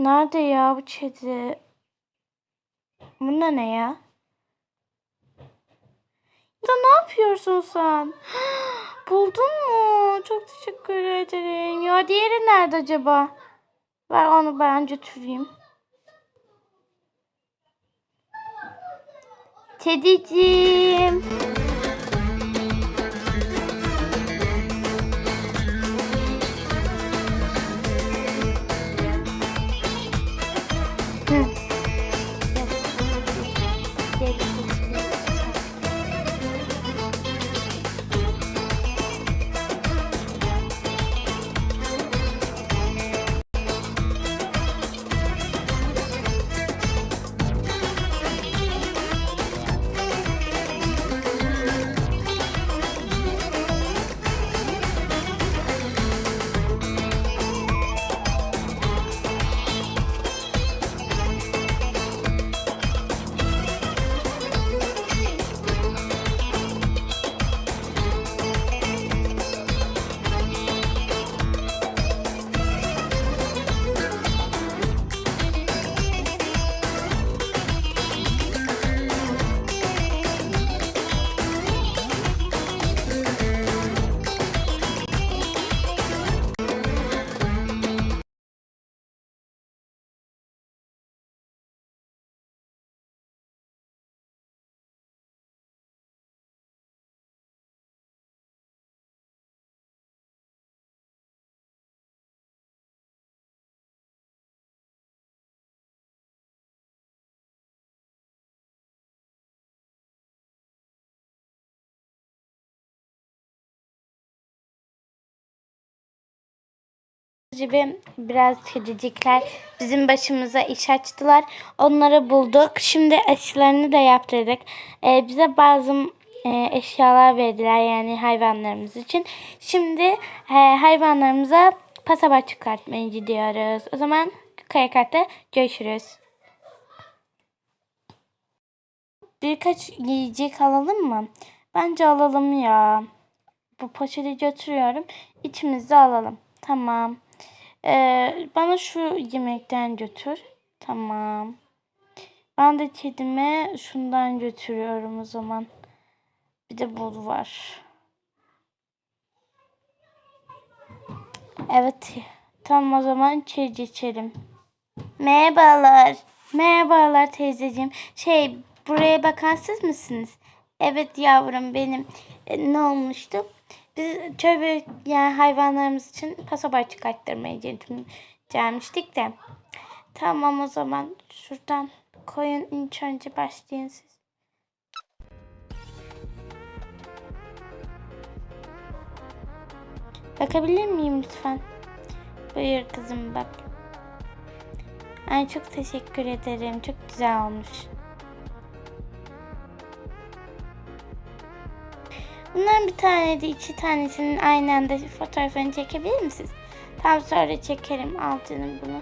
Nerede ya bu kedi? Bunda ne ya? Ya ne yapıyorsun sen? Buldun mu? Çok teşekkür ederim. Ya diğeri nerede acaba? Ver onu ben götüreyim. Kedicim. Gibi biraz kedicikler bizim başımıza iş açtılar. Onları bulduk. Şimdi aşılarını da yaptırdık. Ee, bize bazı e, eşyalar verdiler yani hayvanlarımız için. Şimdi e, hayvanlarımıza pasaport çıkartmaya gidiyoruz. O zaman yukarı katta görüşürüz. Birkaç yiyecek alalım mı? Bence alalım ya. Bu poşeti götürüyorum. İçimizde alalım. Tamam. Ee, bana şu yemekten götür. Tamam. Ben de kedime şundan götürüyorum o zaman. Bir de bu var. Evet. Tamam o zaman çay içelim. Merhabalar. Merhabalar teyzeciğim. Şey buraya bakan siz misiniz? Evet yavrum benim. E, ne olmuştu? Biz tövbe yani hayvanlarımız için pasaport çıkarttırmaya gelmiştik de. Tamam o zaman şuradan koyun ilk önce başlayın siz. Bakabilir miyim lütfen? Buyur kızım bak. Ay çok teşekkür ederim. Çok güzel olmuş. Bunların bir tane de iki tanesinin aynı anda fotoğrafını çekebilir misiniz? Tam sonra çekerim. Al canım bunu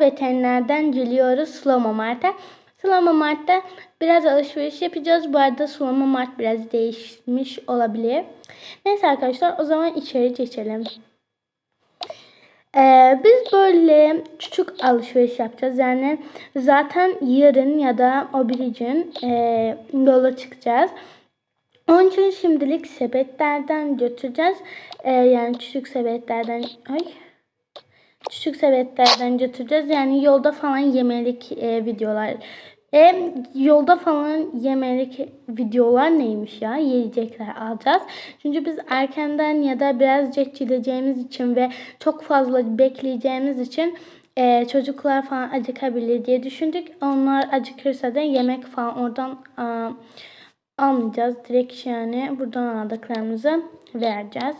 veterinerden geliyoruz Sulama Mart'a. Sulama Mart'ta biraz alışveriş yapacağız. Bu arada Sulama Mart biraz değişmiş olabilir. Neyse arkadaşlar o zaman içeri geçelim. Ee, biz böyle küçük alışveriş yapacağız. Yani zaten yarın ya da o bir gün e, yola çıkacağız. Onun için şimdilik sepetlerden götüreceğiz. Ee, yani küçük sepetlerden... Ay küçük sepetlerden götüreceğiz. Yani yolda falan yemelik e, videolar. E, yolda falan yemelik videolar neymiş ya? Yiyecekler alacağız. Çünkü biz erkenden ya da biraz geç gideceğimiz için ve çok fazla bekleyeceğimiz için e, çocuklar falan acıkabilir diye düşündük. Onlar acıkırsa da yemek falan oradan a, almayacağız. Direkt yani buradan aldıklarımızı vereceğiz.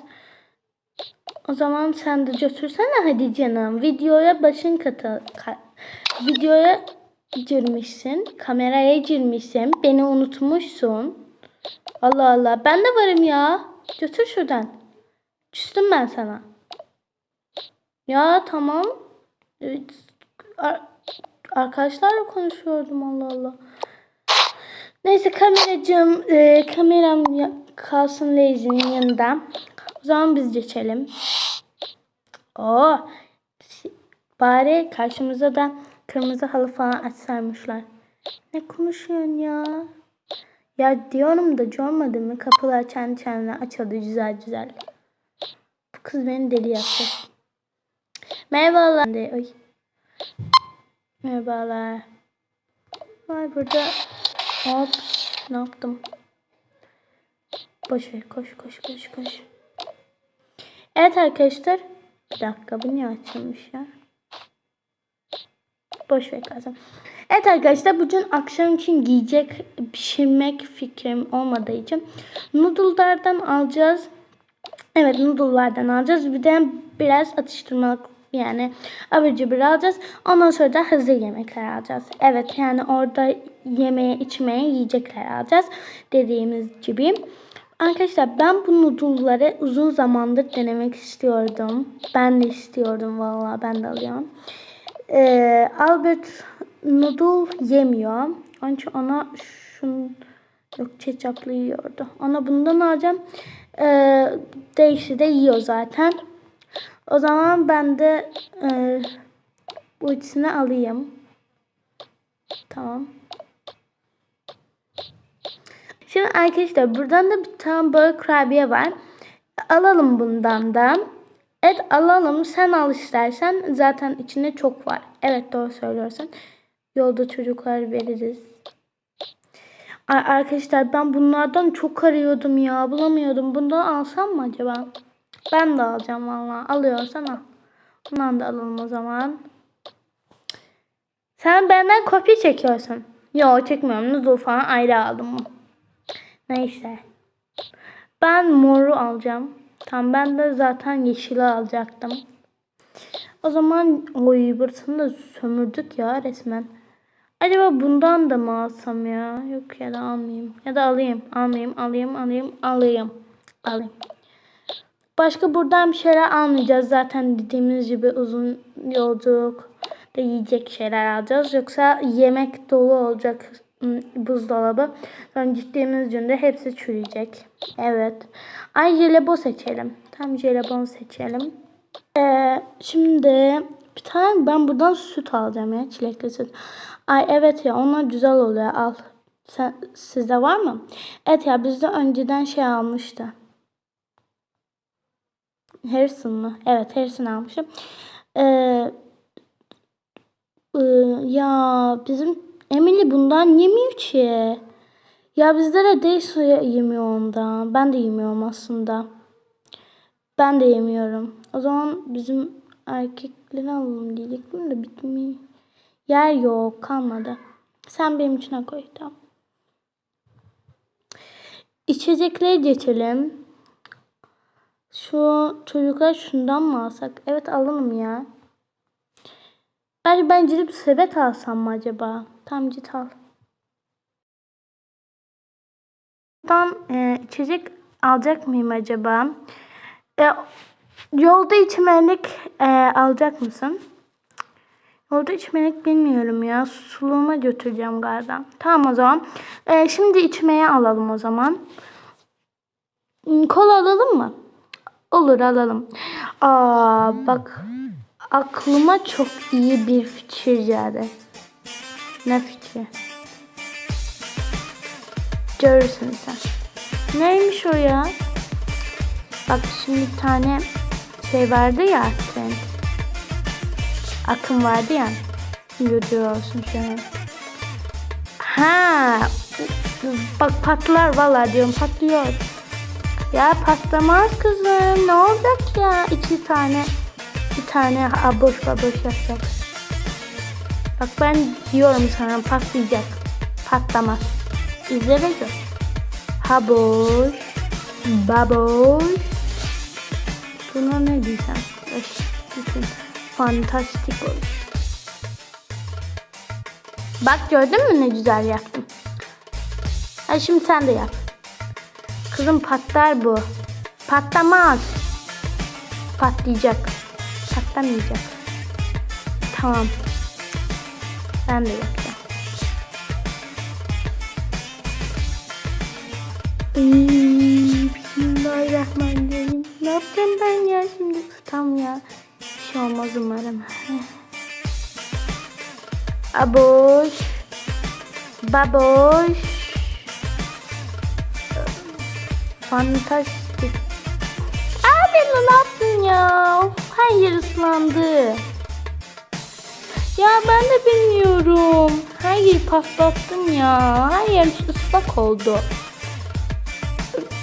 O zaman sen de götürsene hadi canım. Videoya başın katı. Ka videoya girmişsin. Kameraya girmişsin. Beni unutmuşsun. Allah Allah. Ben de varım ya. Götür şuradan. Küstüm ben sana. Ya tamam. Arkadaşlarla konuşuyordum Allah Allah. Neyse kameracığım, e, kameram kalsın Lazy'nin yanında. O zaman biz geçelim. Oo, bari karşımıza da kırmızı halı falan açsaymışlar. Ne konuşuyorsun ya? Ya diyorum da görmedin mi? Kapılar kendi kendine açıldı güzel güzel. Bu kız beni deli yaptı. Merhabalar. Oy. Merhabalar. Var burada. Hop. Ne yaptım? Boş ver. Koş koş koş koş. Evet arkadaşlar. Bir dakika bu niye açılmış ya? Boş ver kalsın. Evet arkadaşlar bugün akşam için giyecek pişirmek fikrim olmadığı için noodle'lardan alacağız. Evet noodle'lardan alacağız. Bir de biraz atıştırmalık yani abur cubur alacağız. Ondan sonra da hazır yemekler alacağız. Evet yani orada yemeğe içmeye yiyecekler alacağız. Dediğimiz gibi. Arkadaşlar ben bu noodle'ları uzun zamandır denemek istiyordum. Ben de istiyordum vallahi ben de alıyorum. Ee, Albert noodle yemiyor. Onun için ona şunu yok ketçaplı yiyordu. Ona bundan alacağım. Ee, Değişi de yiyor zaten. O zaman ben de e, bu ikisini alayım. Tamam. Şimdi arkadaşlar buradan da bir tane böyle kurabiye var. Alalım bundan da. Evet alalım. Sen al istersen. Zaten içinde çok var. Evet doğru söylüyorsun. Yolda çocuklar veririz. Arkadaşlar ben bunlardan çok arıyordum ya. Bulamıyordum. Bundan alsam mı acaba? Ben de alacağım valla. Alıyorsan al. Bundan da alalım o zaman. Sen benden kopya çekiyorsun. Yok çekmiyorum. Noodle falan ayrı aldım. Neyse. Ben moru alacağım. Tam ben de zaten yeşili alacaktım. O zaman oy burasını da sömürdük ya resmen. Acaba bundan da mı alsam ya? Yok ya da almayayım. Ya da alayım. Almayayım, alayım, alayım, alayım. Alayım. Başka buradan bir şeyler almayacağız. Zaten dediğimiz gibi uzun yolculuk da yiyecek şeyler alacağız. Yoksa yemek dolu olacak buzdolabı. Sonra gittiğimiz günde hepsi çürüyecek. Evet. Ay jelibon seçelim. Tam jelibon seçelim. Ee, şimdi bir tane ben buradan süt alacağım ya. Çilekli süt. Ay evet ya onlar güzel oluyor. Al. Sen, sizde var mı? Evet ya bizde önceden şey almıştı. Harrison mı? Evet Harrison almışım. Ee, ya bizim Emily bundan yemiyor ki. Ya bizde de yemiyor ondan. Ben de yemiyorum aslında. Ben de yemiyorum. O zaman bizim erkekleri alalım diyecektim de bitmiyor. Yer yok kalmadı. Sen benim içine koy tamam. İçecekleri geçelim. Şu çocuklar şundan mı alsak? Evet alalım ya. Bence ben gidip sepet alsam mı acaba? Tam git al. Buradan e, içecek alacak mıyım acaba? E, yolda içmelik e, alacak mısın? Yolda içmelik bilmiyorum ya. Suluğuma götüreceğim galiba. Tamam o zaman. E, şimdi içmeye alalım o zaman. Kola alalım mı? Olur alalım. Aa bak aklıma çok iyi bir fikir geldi. Ne fikri? Görürsün sen. Neymiş o ya? Bak şimdi bir tane şey vardı ya trend. Akım vardı ya. Görüyorsun şu an. Ha. Bak patlar vallahi diyorum patlıyor. Ya patlamaz kızım. Ne olacak ya? İki tane bir tane aboş baboş yapacak. Bak ben diyorum sana patlayacak. Patlamaz. İzle ve gör. Haboş. Baboş. Buna ne diyeceğim? Bütün fantastik olur. Bak gördün mü ne güzel yaptım. Hadi şimdi sen de yap. Kızım patlar bu. Patlamaz. Patlayacak. Patlamayacak. Tamam. Ben de yapacağım. Bismillahirrahmanirrahim. Ne yapacağım ben ya şimdi? Tam ya. Bir şey olmaz umarım. Aboş. Baboş. Fantastik. Abi ne yaptın ya? Of, her yer ıslandı. Ya ben de bilmiyorum. Her yeri patlattım ya. Her yer ıslak oldu.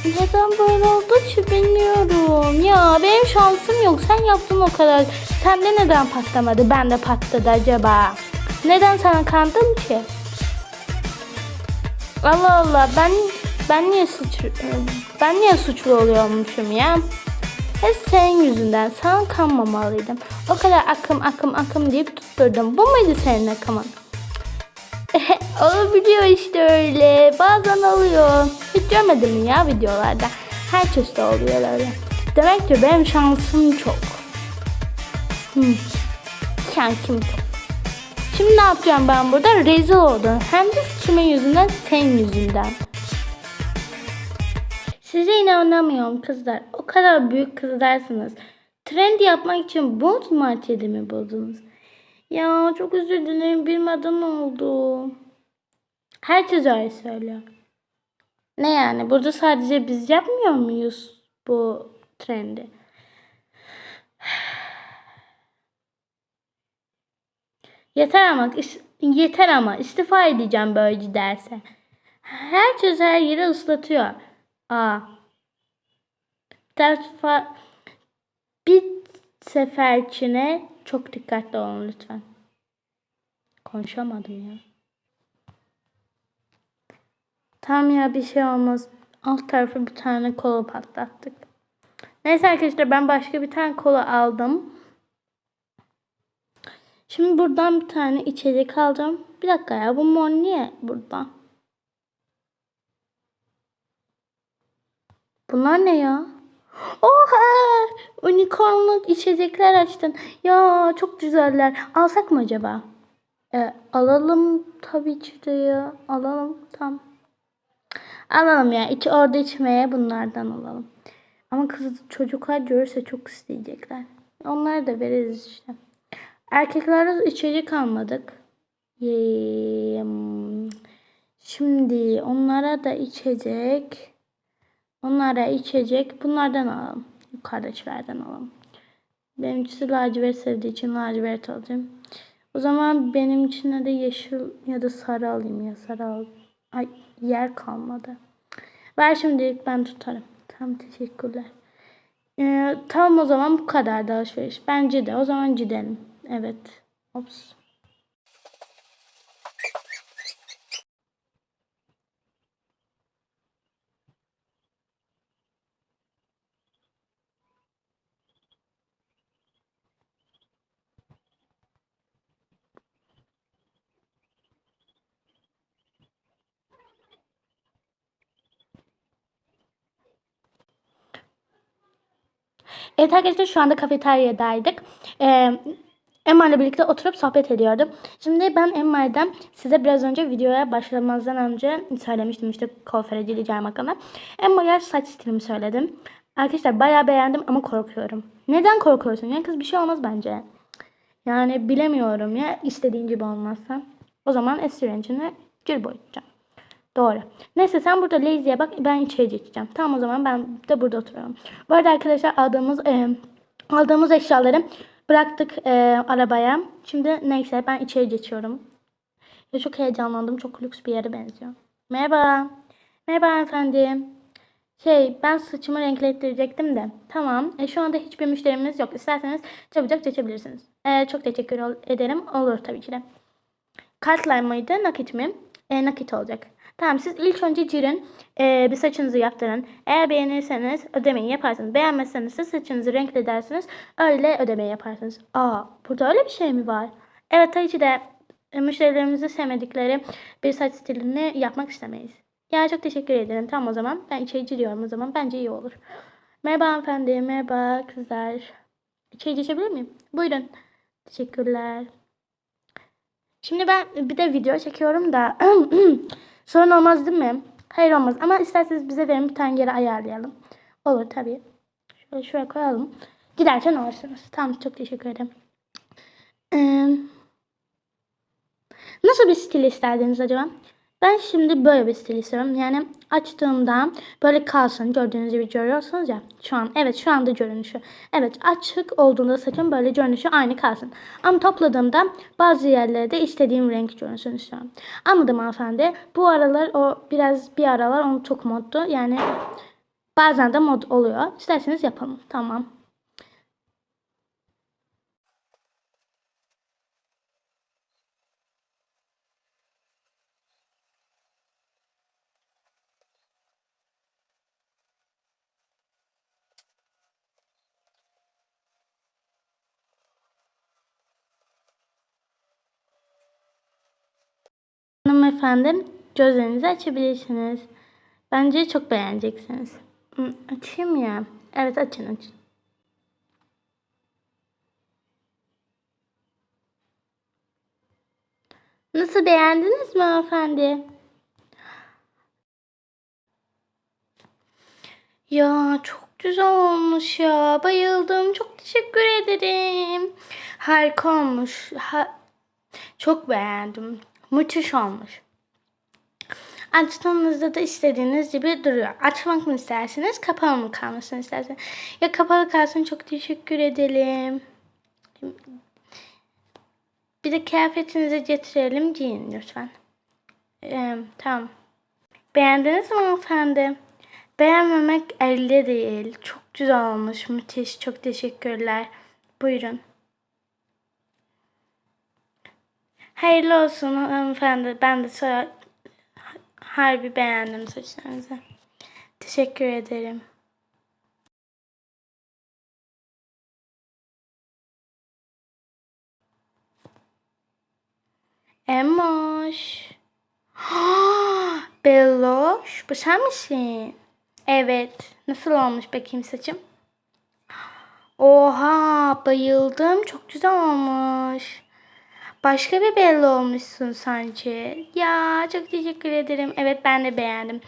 Neden böyle oldu ki bilmiyorum. Ya benim şansım yok. Sen yaptın o kadar. Sende neden patlamadı? Ben de patladı acaba. Neden sana kandım ki? Allah Allah ben ben niye suç ben niye suçlu oluyormuşum ya? Hep senin yüzünden. Sana kanmamalıydım. O kadar akım akım akım deyip tutturdum. Bu muydu senin akımın? Olabiliyor işte öyle. Bazen oluyor. Hiç görmedin mi ya videolarda? Herkeste oluyor öyle. Demek ki benim şansım çok. Şansım çok. Şimdi ne yapacağım ben burada? Rezil oldum. Hem de kimin yüzünden? Senin yüzünden. Size inanamıyorum kızlar. O kadar büyük kızlarsınız. Trend yapmak için bot marketi mi buldunuz? Ya çok özür dilerim bilmeden oldu. Herkes öyle söylüyor. Ne yani? Burada sadece biz yapmıyor muyuz bu trendi? Yeter ama yeter ama istifa edeceğim böyle giderse. Herkes her yeri ıslatıyor. Bir defa bir seferkine çok dikkatli olun lütfen. Konuşamadım ya. Tam ya bir şey olmaz. Alt tarafı bir tane kola patlattık. Neyse arkadaşlar ben başka bir tane kola aldım. Şimdi buradan bir tane içecek alacağım. Bir dakika ya bu mor niye burada? Bunlar ne ya? Oha! Unicornlu içecekler açtın. Ya çok güzeller. Alsak mı acaba? E, alalım tabii ki de ya. Alalım tam. Alalım ya. İç, orada içmeye bunlardan alalım. Ama kız çocuklar görürse çok isteyecekler. Onları da veririz işte. Erkeklerde içecek almadık. Yee, Şimdi onlara da içecek. Onlara içecek. Bunlardan alalım. Yukarıdakilerden alalım. Benimkisi lacivert sevdiği için lacivert alacağım. O zaman benim için de yeşil ya da sarı alayım ya sarı al. Ay yer kalmadı. Ver şimdilik ben tutarım. Tamam teşekkürler. Ee, tamam o zaman bu kadar da alışveriş. Bence de o zaman gidelim. Evet. Ops. Evet arkadaşlar şu anda kafeteryadaydık. Ee, Emma ile birlikte oturup sohbet ediyordum. Şimdi ben Emma'dan size biraz önce videoya başlamazdan önce söylemiştim işte kuaföre gideceğim hakkında. Emma'ya saç stilimi söyledim. Arkadaşlar bayağı beğendim ama korkuyorum. Neden korkuyorsun? Ya kız bir şey olmaz bence. Yani bilemiyorum ya istediğin gibi olmazsa. O zaman esirgencini gül boyayacağım. Doğru. Neyse sen burada lazy'ye bak ben içeri geçeceğim. Tamam o zaman ben de burada oturuyorum. Bu arada arkadaşlar aldığımız e, aldığımız eşyaları bıraktık e, arabaya. Şimdi neyse ben içeri geçiyorum. Ya çok heyecanlandım. Çok lüks bir yere benziyor. Merhaba. Merhaba efendim. Şey ben saçımı renklettirecektim de. Tamam. E, şu anda hiçbir müşterimiz yok. İsterseniz çabucak geçebilirsiniz. E, çok teşekkür ederim. Olur tabii ki de. Kartla mıydı? Nakit mi? E, nakit olacak. Tamam siz ilk önce girin. e, bir saçınızı yaptırın. Eğer beğenirseniz ödemeyi yaparsınız. Beğenmezseniz de saçınızı renkledersiniz. Öyle ödemeyi yaparsınız. Aa burada öyle bir şey mi var? Evet tabii ki de e, müşterilerimizin sevmedikleri bir saç stilini yapmak istemeyiz. Ya çok teşekkür ederim. Tamam o zaman ben içeri giriyorum o zaman. Bence iyi olur. Merhaba hanımefendi. Merhaba kızlar. İçeri geçebilir miyim? Buyurun. Teşekkürler. Şimdi ben bir de video çekiyorum da sorun olmaz değil mi? Hayır olmaz ama isterseniz bize verin bir tane yere ayarlayalım. Olur tabii. Şöyle şuraya koyalım. Giderken alırsınız. Tamam çok teşekkür ederim. Ee, nasıl bir stil isterdiniz acaba? Ben şimdi böyle bir stil istiyorum. Yani açtığımda böyle kalsın. Gördüğünüz gibi görüyorsunuz ya. Şu an evet şu anda görünüşü. Evet açık olduğunda saçım böyle görünüşü aynı kalsın. Ama topladığımda bazı yerlerde istediğim renk görünsün istiyorum. Anladım hanımefendi. Bu aralar o biraz bir aralar onu çok moddu. Yani bazen de mod oluyor. İsterseniz yapalım. Tamam. Hanımefendi gözlerinizi açabilirsiniz. Bence çok beğeneceksiniz. Açayım ya. Evet açın açın. Nasıl beğendiniz mi hanımefendi? Ya çok güzel olmuş ya. Bayıldım. Çok teşekkür ederim. Harika olmuş. Ha- çok beğendim. Müthiş olmuş. Açtığınızda da istediğiniz gibi duruyor. Açmak mı isterseniz, kapalı mı kalmasını isterseniz. Ya kapalı kalsın çok teşekkür edelim. Bir de kıyafetinizi getirelim giyin lütfen. Ee, tamam. Beğendiniz mi hanımefendi? Beğenmemek elde değil. Çok güzel olmuş. Müthiş. Çok teşekkürler. Buyurun. Hayırlı olsun hanımefendi. Ben de sonra harbi beğendim saçlarınızı. Teşekkür ederim. Emoş. Belloş. Bu sen misin? Evet. Nasıl olmuş bakayım saçım? Oha bayıldım. Çok güzel olmuş. Başka bir belli olmuşsun sanki. Ya çok teşekkür ederim. Evet ben de beğendim.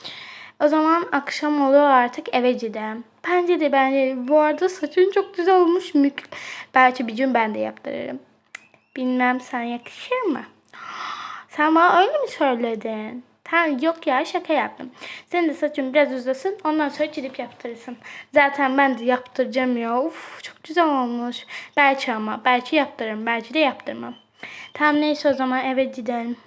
O zaman akşam oluyor artık eve gidelim. Bence de bence. Bu arada saçın çok güzel olmuş. Mük. Belki bir gün ben de yaptırırım. Bilmem sen yakışır mı? Sen bana öyle mi söyledin? Tamam yok ya şaka yaptım. Senin de saçın biraz uzasın ondan sonra gidip yaptırırsın. Zaten ben de yaptıracağım ya. Uf çok güzel olmuş. Belki ama belki yaptırırım belki de yaptırmam. Tamam neyse o zaman eve gidelim.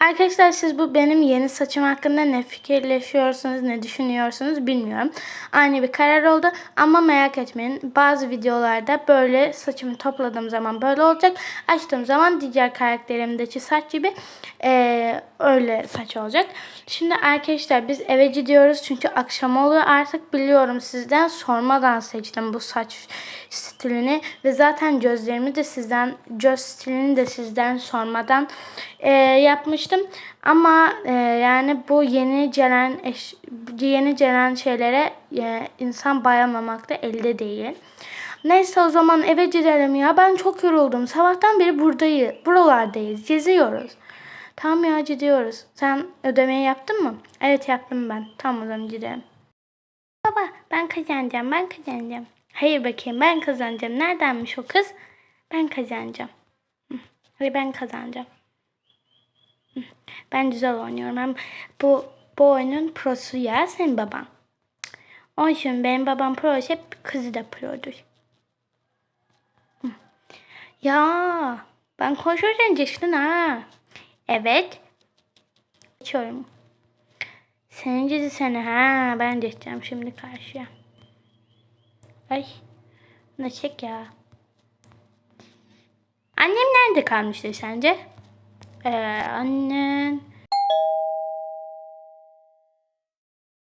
Arkadaşlar siz bu benim yeni saçım hakkında ne fikirleşiyorsunuz, ne düşünüyorsunuz bilmiyorum. Aynı bir karar oldu ama merak etmeyin. Bazı videolarda böyle saçımı topladığım zaman böyle olacak. Açtığım zaman diğer karakterimdeki saç gibi eee, öyle saç olacak. Şimdi arkadaşlar biz eve gidiyoruz çünkü akşam oluyor artık biliyorum sizden sormadan seçtim bu saç stilini ve zaten gözlerimi de sizden göz stilini de sizden sormadan eee, yapmıştım. Ama e, yani bu yeni gelen eş, yeni gelen şeylere e, insan bayamamakta elde değil. Neyse o zaman eve gidelim ya. Ben çok yoruldum. Sabahtan beri buradayız. Buralardayız. Geziyoruz. Tamam ya gidiyoruz. Sen ödemeyi yaptın mı? Evet yaptım ben. Tamam o zaman gidelim. Baba ben kazanacağım. Ben kazanacağım. Hayır bakayım ben kazanacağım. Neredenmiş o kız? Ben kazanacağım. Ve ben kazanacağım. Ben güzel oynuyorum. Hem bu bu oyunun prosu ya senin baban. Onun için benim babam pro ise kızı da produr. Ya ben konuşurken geçtin ha. Evet. Geçiyorum. Senin cizi seni ha. Ben geçeceğim şimdi karşıya. Ay. Ne çek ya. Annem nerede kalmıştır sence? Ee, annen